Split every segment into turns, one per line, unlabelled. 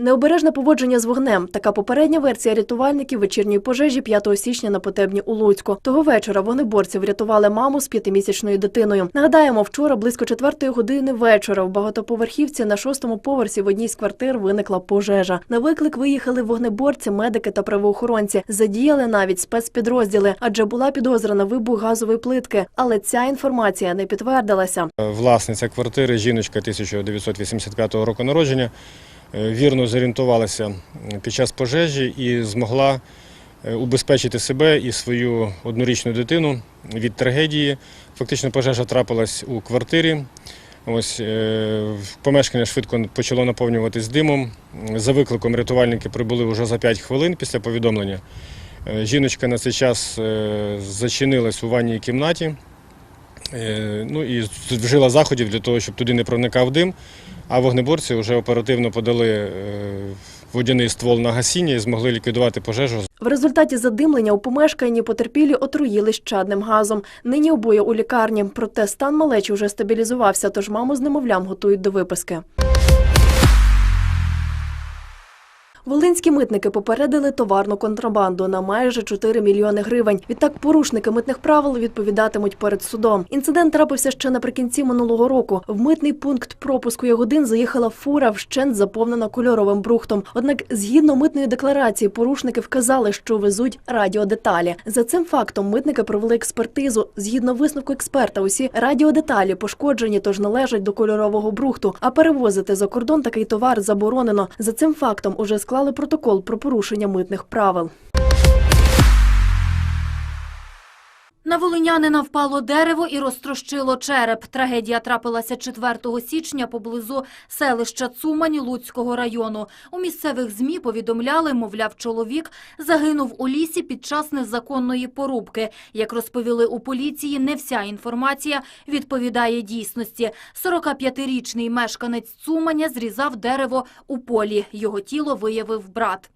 Необережне поводження з вогнем. Така попередня версія рятувальників вечірньої пожежі 5 січня на Потебні у Луцьку. Того вечора вогнеборці врятували маму з п'ятимісячною дитиною. Нагадаємо, вчора близько четвертої години вечора в багатоповерхівці на шостому поверсі в одній з квартир виникла пожежа. На виклик виїхали вогнеборці, медики та правоохоронці. Задіяли навіть спецпідрозділи, адже була підозра на вибух газової плитки. Але ця інформація не підтвердилася.
Власниця квартири, жіночка 1985 року народження, вірно зорієнтувалася під час пожежі і змогла е, убезпечити себе і свою однорічну дитину від трагедії. Фактично пожежа трапилась у квартирі. Ось е, помешкання швидко почало наповнюватись димом. За викликом рятувальники прибули вже за 5 хвилин після повідомлення. Е, Жіночка на цей час е, зачинилась у ванній кімнаті. Е, Ну і вжила заходів для того, щоб туди не проникав дим. А вогнеборці вже оперативно подали е, водяний ствол на гасіння і змогли ліквідувати пожежу.
В результаті задимлення у помешканні потерпілі отруїли щадним газом. Нині обоє у лікарні. Проте стан малечі вже стабілізувався, тож маму з немовлям готують до виписки. Волинські митники попередили товарну контрабанду на майже 4 мільйони гривень. Відтак порушники митних правил відповідатимуть перед судом. Інцидент трапився ще наприкінці минулого року. В митний пункт пропуску Ягодин заїхала фура вщент заповнена кольоровим брухтом. Однак, згідно митної декларації, порушники вказали, що везуть радіодеталі. За цим фактом митники провели експертизу. Згідно висновку експерта, усі радіодеталі пошкоджені, тож належать до кольорового брухту. А перевозити за кордон такий товар заборонено. За цим фактом уже склали протокол про порушення митних правил.
На волинянина впало дерево і розтрощило череп. Трагедія трапилася 4 січня поблизу селища Цумань Луцького району. У місцевих ЗМІ повідомляли, мовляв, чоловік загинув у лісі під час незаконної порубки. Як розповіли у поліції, не вся інформація відповідає дійсності. 45-річний мешканець Цуманя зрізав дерево у полі. Його тіло виявив брат.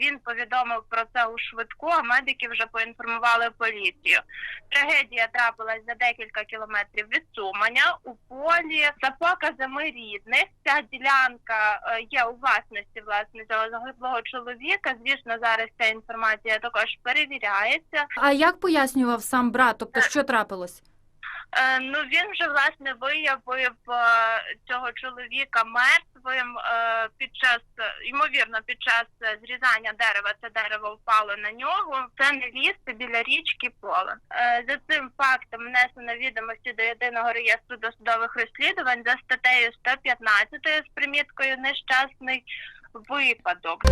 Він повідомив про це у швидку, а медики вже поінформували поліцію. Трагедія трапилась за декілька кілометрів від Суманя у полі. За показами рідних, ця ділянка е, є у власності власне цього загиблого чоловіка. Звісно, зараз ця інформація також перевіряється.
А як пояснював сам брат? Тобто, що трапилось?
Е, Ну він вже власне виявив е, цього чоловіка мертвим е, під час ймовірно під час зрізання дерева. Це дерево впало на нього. Це не ліс, біля річки поле. За цим фактом внесено відомості до єдиного реєстру досудових розслідувань за статтею 115 з приміткою нещасний випадок.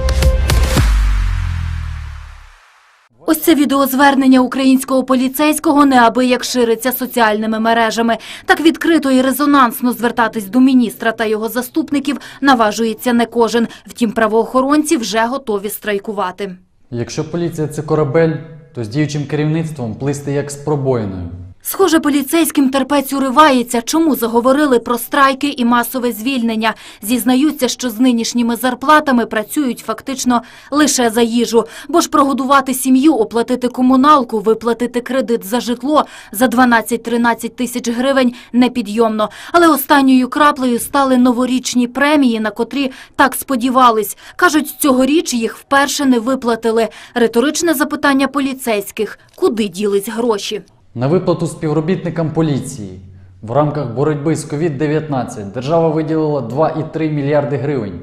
Ось це відеозвернення українського поліцейського неабияк шириться соціальними мережами. Так відкрито і резонансно звертатись до міністра та його заступників наважується не кожен. Втім, правоохоронці вже готові страйкувати.
Якщо поліція це корабель, то з діючим керівництвом плисти як з пробоїною.
Схоже, поліцейським терпець уривається, чому заговорили про страйки і масове звільнення. Зізнаються, що з нинішніми зарплатами працюють фактично лише за їжу. Бо ж прогодувати сім'ю, оплатити комуналку, виплатити кредит за житло за 12-13 тисяч гривень непідйомно. Але останньою краплею стали новорічні премії, на котрі так сподівались. Кажуть, цьогоріч їх вперше не виплатили. Риторичне запитання поліцейських – куди ділись гроші?
На виплату співробітникам поліції в рамках боротьби з COVID-19 держава виділила 2,3 мільярди гривень,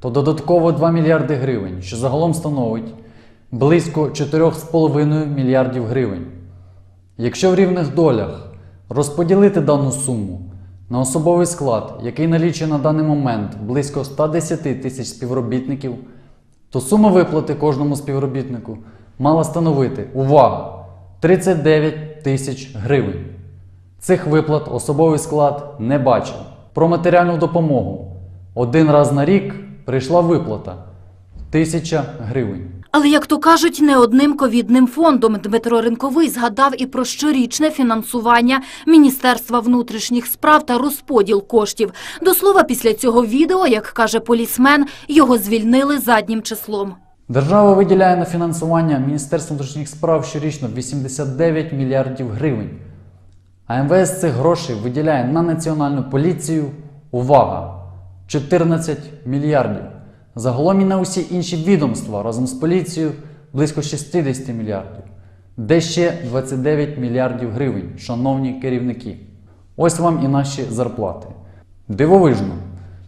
то додатково 2 мільярди гривень, що загалом становить близько 4,5 мільярдів гривень. Якщо в рівних долях розподілити дану суму на особовий склад, який налічує на даний момент близько 110 тисяч співробітників, то сума виплати кожному співробітнику мала становити увага! 39 тисяч гривень. Цих виплат особовий склад не бачив. Про матеріальну допомогу. Один раз на рік прийшла виплата тисяча гривень.
Але, як то кажуть, не одним ковідним фондом Дмитро Ринковий згадав і про щорічне фінансування Міністерства внутрішніх справ та розподіл коштів. До слова, після цього відео, як каже полісмен, його звільнили заднім числом.
Держава виділяє на фінансування Міністерства внутрішніх справ щорічно 89 мільярдів гривень. А МВС цих грошей виділяє на національну поліцію увага! 14 мільярдів. Загалом і на усі інші відомства разом з поліцією близько 60 мільярдів. Де ще 29 мільярдів гривень, шановні керівники. Ось вам і наші зарплати. Дивовижно.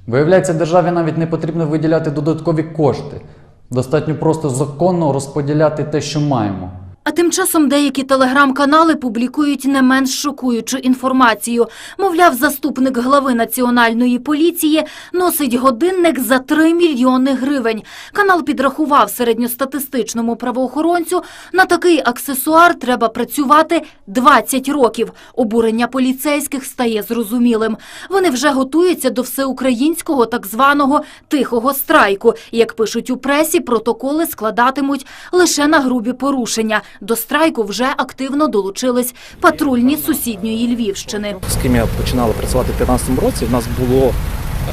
Виявляється, державі навіть не потрібно виділяти додаткові кошти. Достатньо просто законно розподіляти те, що маємо.
А тим часом деякі телеграм-канали публікують не менш шокуючу інформацію. Мовляв, заступник глави національної поліції носить годинник за 3 мільйони гривень. Канал підрахував середньостатистичному правоохоронцю. На такий аксесуар треба працювати 20 років. Обурення поліцейських стає зрозумілим. Вони вже готуються до всеукраїнського так званого тихого страйку. Як пишуть у пресі, протоколи складатимуть лише на грубі порушення. До страйку вже активно долучились патрульні сусідньої Львівщини.
з ким я починала працювати в 2015 році, в нас було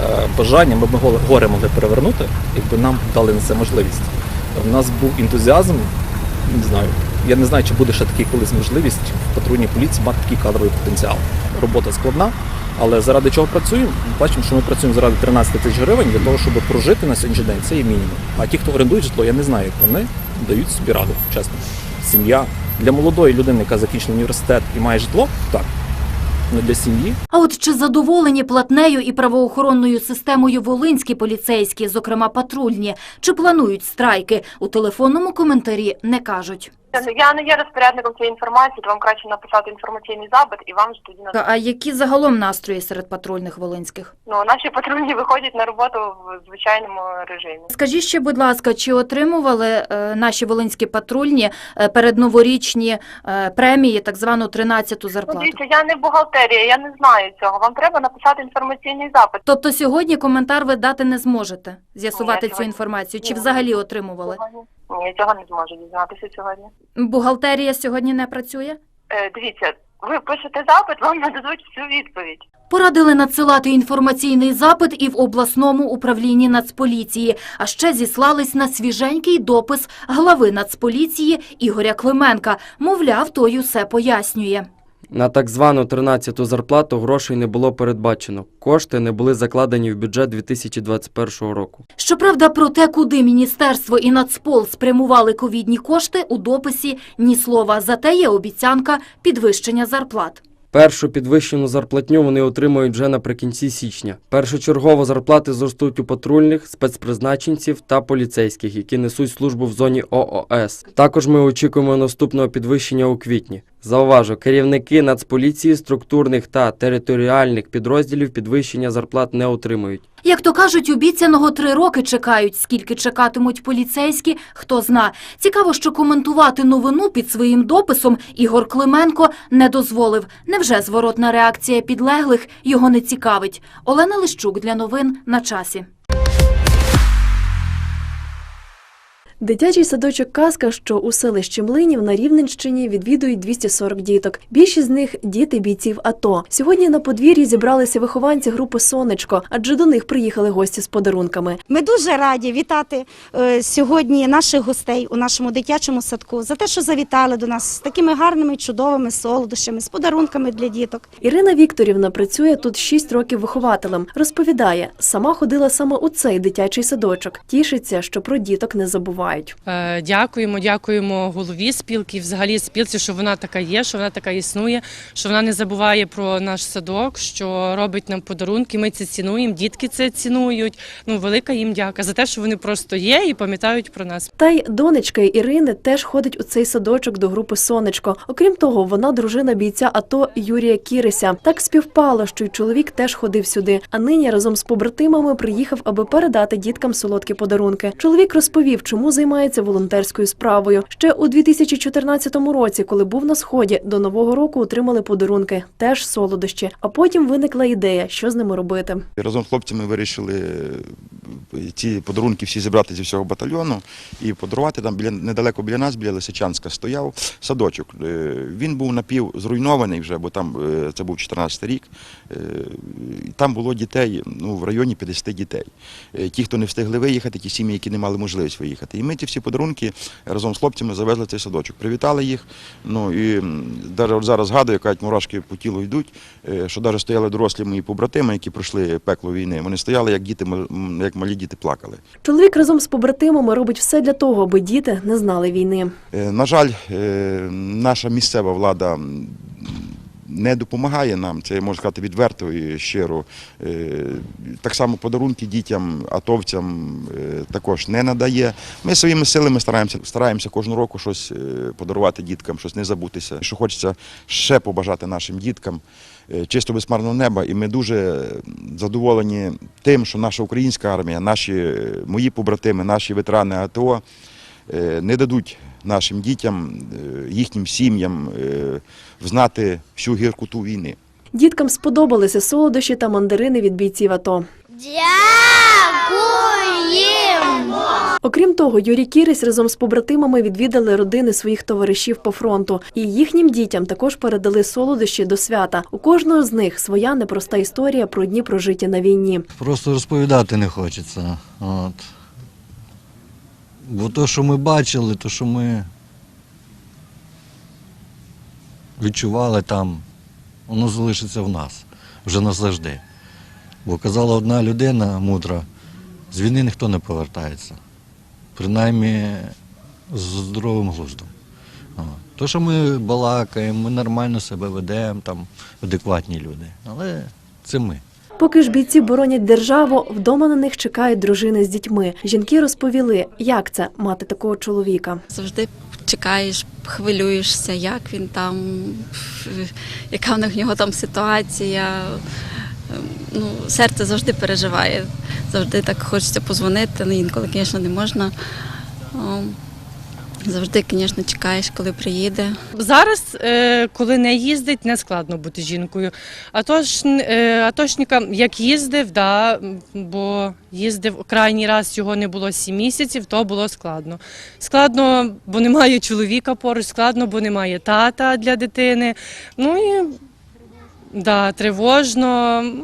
е, бажання, ми б горе- могли перевернути, якби нам дали на це можливість. У нас був ентузіазм, не знаю. Я не знаю, чи буде ще такий колись можливість в патрульній поліції мати такий кадровий потенціал. Робота складна, але заради чого працюємо? Ми Бачимо, що ми працюємо заради 13 тисяч гривень для того, щоб прожити на сьогоднішній день. Це є мінімум. А ті, хто орендують житло, я не знаю, як вони дають собі раду, чесно. Сім'я для молодої людини, яка закінчила університет і має житло, так. не для сім'ї
А от чи задоволені платнею і правоохоронною системою волинські поліцейські, зокрема патрульні, чи планують страйки? У телефонному коментарі не кажуть.
Я не є розпорядником цієї інформації, то вам краще написати інформаційний запит і вам ж тоді на
А які загалом настрої серед патрульних волинських?
ну наші патрульні виходять на роботу в звичайному режимі.
Скажіть ще, будь ласка, чи отримували е, наші волинські патрульні е, передноворічні е, премії, так звану 13-ту
Ну,
зарплату?
дивіться, я не бухгалтерія, я не знаю цього. Вам треба написати інформаційний запит.
Тобто сьогодні коментар ви дати не зможете з'ясувати
Ні,
цю
сьогодні-
інформацію, чи
ні.
взагалі отримували?
Сьогодні? Ні, я цього не зможу дізнатися сьогодні.
Бухгалтерія сьогодні не працює?
Е, дивіться, ви пишете запит, вам нададуть всю відповідь.
Порадили надсилати інформаційний запит і в обласному управлінні Нацполіції, а ще зіслались на свіженький допис глави Нацполіції Ігоря Клименка. Мовляв, той усе пояснює.
На так звану 13-ту зарплату грошей не було передбачено. Кошти не були закладені в бюджет 2021 року.
Щоправда, про те, куди міністерство і Нацпол спрямували ковідні кошти, у дописі ні слова. Зате є обіцянка підвищення зарплат.
Першу підвищену зарплатню вони отримують вже наприкінці січня. Першочергово зарплати зростуть у патрульних, спецпризначенців та поліцейських, які несуть службу в зоні ООС. Також ми очікуємо наступного підвищення у квітні. Зауважу, керівники Нацполіції, структурних та територіальних підрозділів підвищення зарплат не отримують.
Як то кажуть, обіцяного три роки чекають. Скільки чекатимуть поліцейські, хто зна. Цікаво, що коментувати новину під своїм дописом Ігор Клименко не дозволив. Невже зворотна реакція підлеглих його не цікавить? Олена Лищук для новин на часі.
Дитячий садочок Казка, що у селищі Млинів на Рівненщині відвідують 240 діток. Більшість з них діти бійців АТО. Сьогодні на подвір'ї зібралися вихованці групи Сонечко, адже до них приїхали гості з подарунками.
Ми дуже раді вітати е, сьогодні наших гостей у нашому дитячому садку за те, що завітали до нас з такими гарними, чудовими солодощами, з подарунками для діток.
Ірина Вікторівна працює тут 6 років вихователем. Розповідає, сама ходила саме у цей дитячий садочок. Тішиться, що про діток не забувають.
Е, Дякуємо, дякуємо голові спілки, взагалі спілці, що вона така є, що вона така існує, що вона не забуває про наш садок, що робить нам подарунки. Ми це цінуємо, дітки це цінують. Ну, велика їм дяка за те, що вони просто є і пам'ятають про нас.
Та й донечка Ірини теж ходить у цей садочок до групи Сонечко. Окрім того, вона дружина бійця АТО Юрія Кіреся. Так співпало, що й чоловік теж ходив сюди. А нині разом з побратимами приїхав, аби передати діткам солодкі подарунки. Чоловік розповів, чому займається волонтерською справою. Ще у 2014 році, коли був на сході, до нового року отримали подарунки, теж солодощі. А потім виникла ідея, що з ними робити.
Разом з хлопцями вирішили е, ці подарунки всі зібрати зі всього батальйону і подарувати там біля недалеко біля нас, біля Лисичанська, стояв садочок. Е, Він був напів зруйнований вже, бо там е, це був 14 рік. Е, Там було дітей ну, в районі 50 дітей. Е, Ті, хто не встигли виїхати, ті сім'ї, які не мали можливість виїхати. Ми ці всі подарунки разом з хлопцями завезли в цей садочок. Привітали їх. Ну і навіть зараз згадую, кажуть, мурашки по тілу йдуть, е, що навіть стояли дорослі мої побратими, які пройшли пекло війни. Вони стояли, як діти, як малі діти плакали.
Чоловік разом з побратимами робить все для того, аби діти не знали війни.
Е, На жаль, е, наша місцева влада не допомагає нам, це можна сказати відверто і щиро. Е, Так само подарунки дітям, атовцям е, також не надає. Ми своїми силами стараємося, стараємося кожного року щось е, подарувати діткам, щось не забутися. Що хочеться ще побажати нашим діткам чисто безмарного неба. І ми дуже задоволені тим, що наша українська армія, наші мої побратими, наші ветерани АТО не дадуть нашим дітям, е, їхнім сім'ям е, взнати всю гіркоту війни.
Діткам сподобалися солодощі та мандарини від бійців АТО.
Дякуємо!
Окрім того, Юрій Кірись разом з побратимами відвідали родини своїх товаришів по фронту. І їхнім дітям також передали солодощі до свята. У кожного з них своя непроста історія про дні прожиті на війні.
Просто розповідати не хочеться. От. Бо то, що ми бачили, то, що ми відчували там, воно залишиться в нас вже назавжди. Бо казала одна людина мудра, з війни ніхто не повертається. Принаймні з здоровим глуздом. То, що ми балакаємо, ми нормально себе ведемо, там адекватні люди. Але це ми.
Поки ж бійці боронять державу, вдома на них чекають дружини з дітьми. Жінки розповіли, як це мати такого чоловіка.
Завжди чекаєш, хвилюєшся, як він там, яка в нього там ситуація. Ну, серце завжди переживає. Завжди так хочеться позвонити, ну, інколи, звісно, не можна. Завжди, звісно, чекаєш, коли приїде.
Зараз, е, коли не їздить, не складно бути жінкою. А тож е, атошникам, як їздив, да, бо їздив крайній раз його не було сім місяців, то було складно. Складно, бо немає чоловіка поруч, складно, бо немає тата для дитини. Ну і да, тривожно,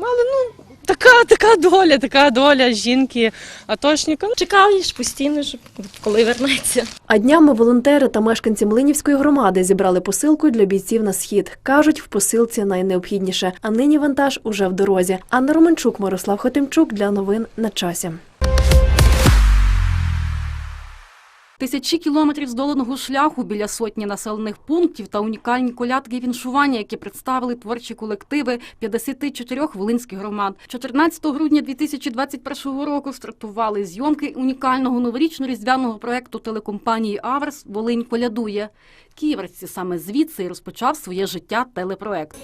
але ну. Така, така доля, така доля жінки, атошника.
Чекаєш постійно, щоб коли вернеться.
А днями волонтери та мешканці Млинівської громади зібрали посилку для бійців на схід. Кажуть, в посилці найнеобхідніше. А нині вантаж уже в дорозі. Анна Романчук, Мирослав Хотимчук для новин на часі.
Тисячі кілометрів здоленого шляху біля сотні населених пунктів та унікальні колядки віншування, які представили творчі колективи 54 волинських громад. 14 грудня 2021 року стартували зйомки унікального новорічно-різдвяного проекту телекомпанії Аверс Волинь колядує. Ківерці саме звідси і розпочав своє життя телепроект.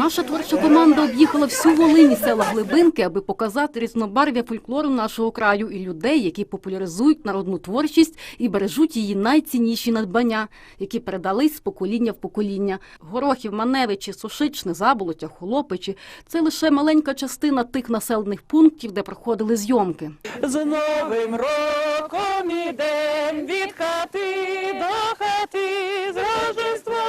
Наша творча команда об'їхала всю Волинь і села Глибинки, аби показати різнобарв'я фольклору нашого краю і людей, які популяризують народну творчість і бережуть її найцінніші надбання, які передались з покоління в покоління. Горохів, Маневичі, Сушичне, Заболоття, Холопичі – це лише маленька частина тих населених пунктів, де проходили зйомки.
З новим роком ідем від хати до хати, з Рождеством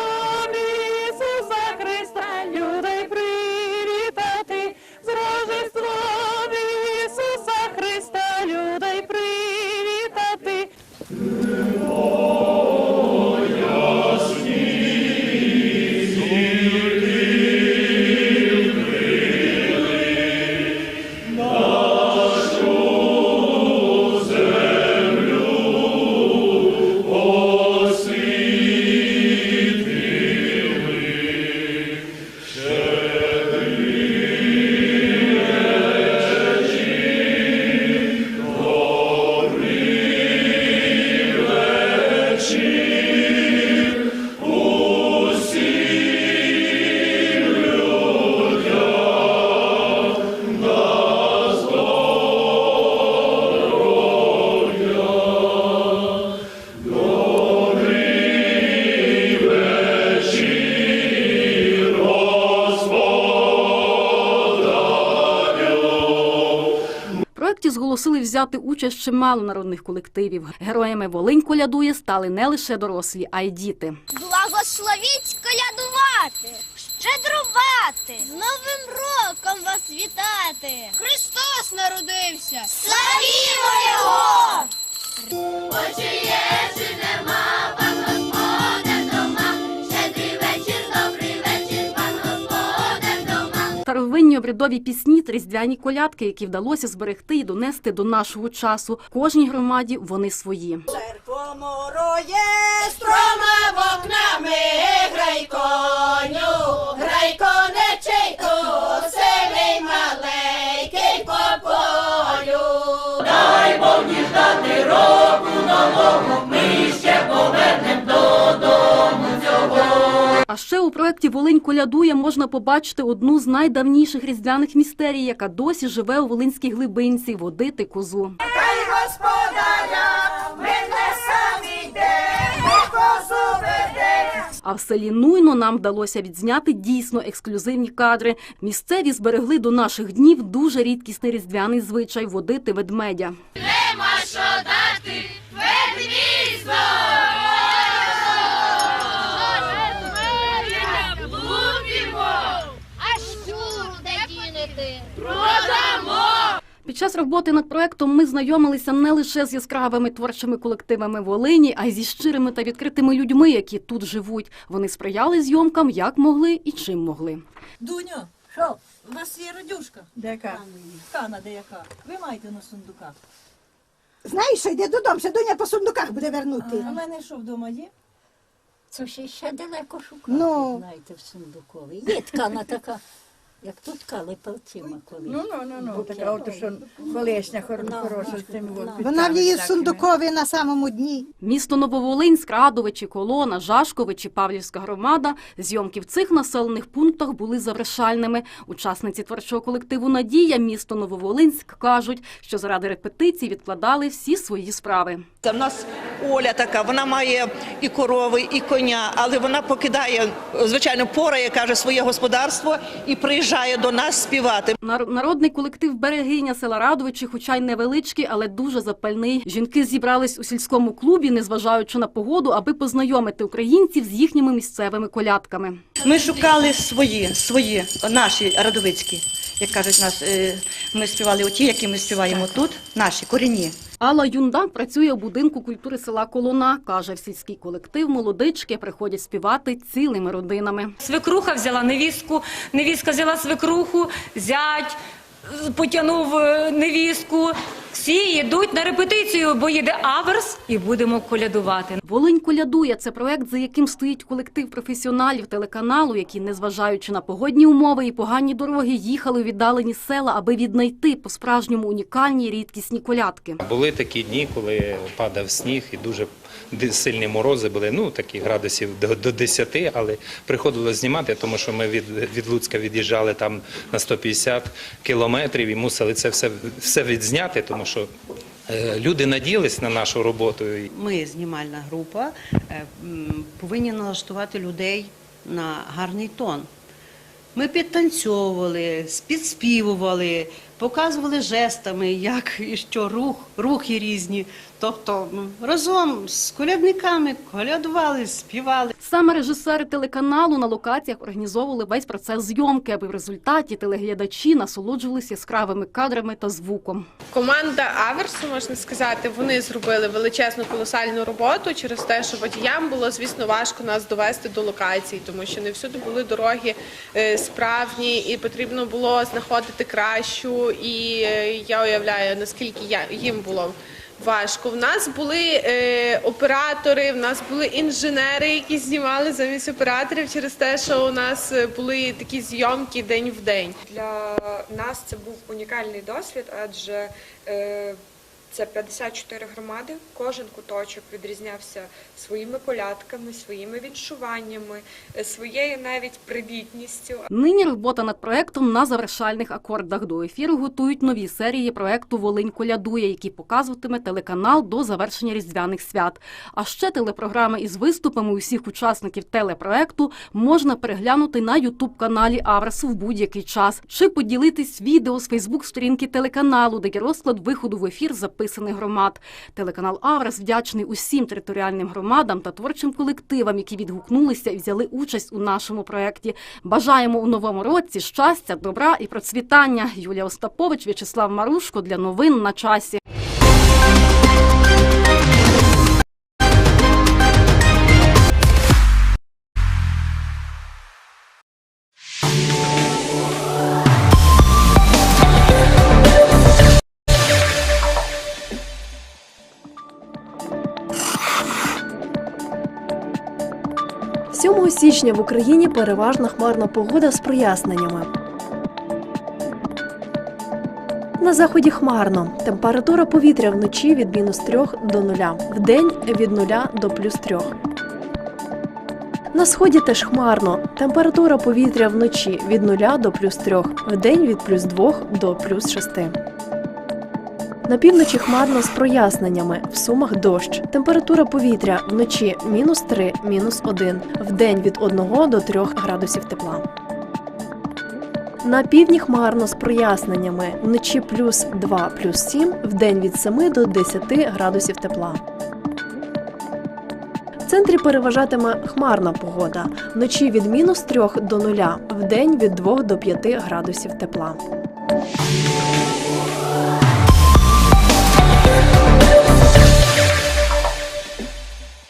взяти участь чимало народних колективів. Героями Волинь колядує стали не лише дорослі, а й діти.
Благословіть колядувати, щедрувати, з Новим роком вас вітати. Христос народився. Славімо Його! Очі є, чи нема, пан
Старовинні обрядові пісні та різдвяні колядки, які вдалося зберегти і донести до нашого часу. Кожній громаді вони свої.
Грай коню, грай конечейку, сивий маленький по полю. Дай Бог ждати року нового, ми ще повернем додому.
А ще у проєкті Волинь колядує можна побачити одну з найдавніших різдвяних містерій, яка досі живе у Волинській глибинці водити козу. А в селі Нуйно нам вдалося відзняти дійсно ексклюзивні кадри. Місцеві зберегли до наших днів дуже рідкісний різдвяний звичай водити ведмедя.
Нема що дати, ведмізно! Лупімо! А щуру де дінете? Продамо!
Під час роботи над проектом ми знайомилися не лише з яскравими творчими колективами Волині, а й зі щирими та відкритими людьми, які тут живуть. Вони сприяли зйомкам як могли і чим могли.
Дуню, що? У вас є радюшка? Дека? Хана де яка? Ви маєте на сундуках?
Знаєш, що йде додому, ще доня по сундуках буде вернути.
А в мене що вдома є?
Це ще ще далеко шукати,
Ну.
знаєте, в сундукові. Є ткана така, як тут ткали палцями колись.
Ну, ну, ну, ну, така от, що колишня хор- хороша з тим от
Вона в її сундукові на самому дні.
Місто Нововолинськ, Радовичі, Колона, Жашковичі, Павлівська громада. Зйомки в цих населених пунктах були завершальними. Учасниці творчого колективу Надія місто Нововолинськ кажуть, що заради репетицій відкладали всі свої справи.
Це в нас Оля така, вона має і корови, і коня, але вона покидає, звичайно, порає, каже, своє господарство і приїжджає до нас співати.
Нар- Народний колектив Берегиня села Радовичі, хоча й невеличкий, але дуже запальний. Жінки зібрались у сільському клубі, незважаючи на погоду, аби познайомити українців з їхніми місцевими колядками.
Ми шукали свої, свої, наші радовицькі. Як кажуть нас, е, ми співали оті, які ми співаємо тут, наші корінні.
Алла Юндан працює у будинку культури села Колона. Каже, в сільський колектив молодички приходять співати цілими родинами.
Свекруха взяла невістку, невістка взяла свекруху, зять потягнув е, невістку. Всі йдуть на репетицію, бо їде аверс і будемо колядувати.
Волинь колядує це проект, за яким стоїть колектив професіоналів телеканалу, які, незважаючи на погодні умови і погані дороги, їхали у віддалені села, аби віднайти по-справжньому унікальні рідкісні колядки.
Були такі дні, коли падав сніг і дуже сильні морози були, ну такі градусів до, до 10, але приходилось знімати, тому що ми від, Луцька від'їжджали там на 150 кілометрів і мусили це все, відзняти, тому що е, люди надіялись на нашу роботу.
Ми, знімальна група, е, повинні налаштувати людей на гарний тон. Ми підтанцьовували, підспівували, показували жестами, як і що рух, рухи різні. Тобто разом з колядниками колядували, співали.
Саме режисери телеканалу на локаціях організовували весь процес зйомки, аби в результаті телеглядачі насолоджувалися яскравими кадрами та звуком.
Команда Аверсу, можна сказати, вони зробили величезну колосальну роботу через те, що водіям було, звісно, важко нас довести до локацій, тому що не всюди були дороги е, справні, і потрібно було знаходити кращу. І е, я уявляю, наскільки я, їм було. Важко. В нас були е, оператори, в нас були інженери, які знімали замість операторів через те, що у нас е, були такі зйомки день в день.
Для нас це був унікальний досвід, адже е, це 54 громади. Кожен куточок відрізнявся своїми колядками, своїми відчуваннями, е, своєю навіть привітністю.
Нині робота над проектом на завершальних акордах до ефіру готують нові серії проекту Волинь колядує, які показуватиме телеканал до завершення різдвяних свят. А ще телепрограми із виступами усіх учасників телепроекту можна переглянути на ютуб каналі Авресу в будь-який час чи поділитись відео з Фейсбук сторінки телеканалу, де є розклад виходу в ефір за вписаних громад. Телеканал Аврас вдячний усім територіальним громадам та творчим колективам, які відгукнулися і взяли участь у нашому проєкті. Бажаємо у новому році щастя, добра і процвітання. Юлія Остапович, В'ячеслав Марушко для новин на часі.
– січня в Україні переважна хмарна погода з проясненнями. На заході хмарно. Температура повітря вночі від мінус 3 до 0, вдень від 0 до плюс 3. На сході теж хмарно. Температура повітря вночі від 0 до плюс 3, вдень від плюс 2 до плюс 6. На півночі хмарно з проясненнями. В сумах дощ. Температура повітря вночі мінус 3, мінус 1, вдень від 1 до 3 градусів тепла. На півдні хмарно з проясненнями. Вночі плюс 2, плюс 7, вдень від 7 до 10 градусів тепла. В центрі переважатиме хмарна погода. Вночі від мінус 3 до 0, вдень від 2 до 5 градусів тепла.